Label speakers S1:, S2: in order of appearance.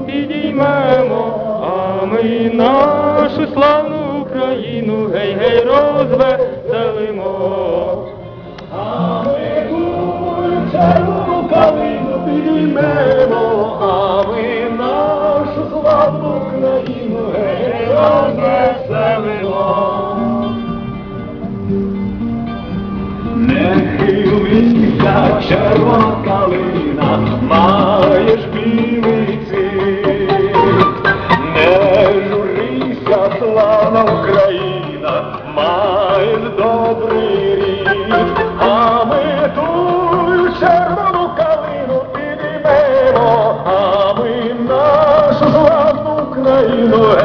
S1: підіймемо, а ми нашу славну Україну, гей, гей, розвеселимо.
S2: А ми червону калину підіймемо, а ми нашу славну Україну, гей, гей, розвеселимо. Не хилися, червона калина, славна Україна, має добрий рік, а ми ту червону калину підіймемо, а ми нашу славну Україну.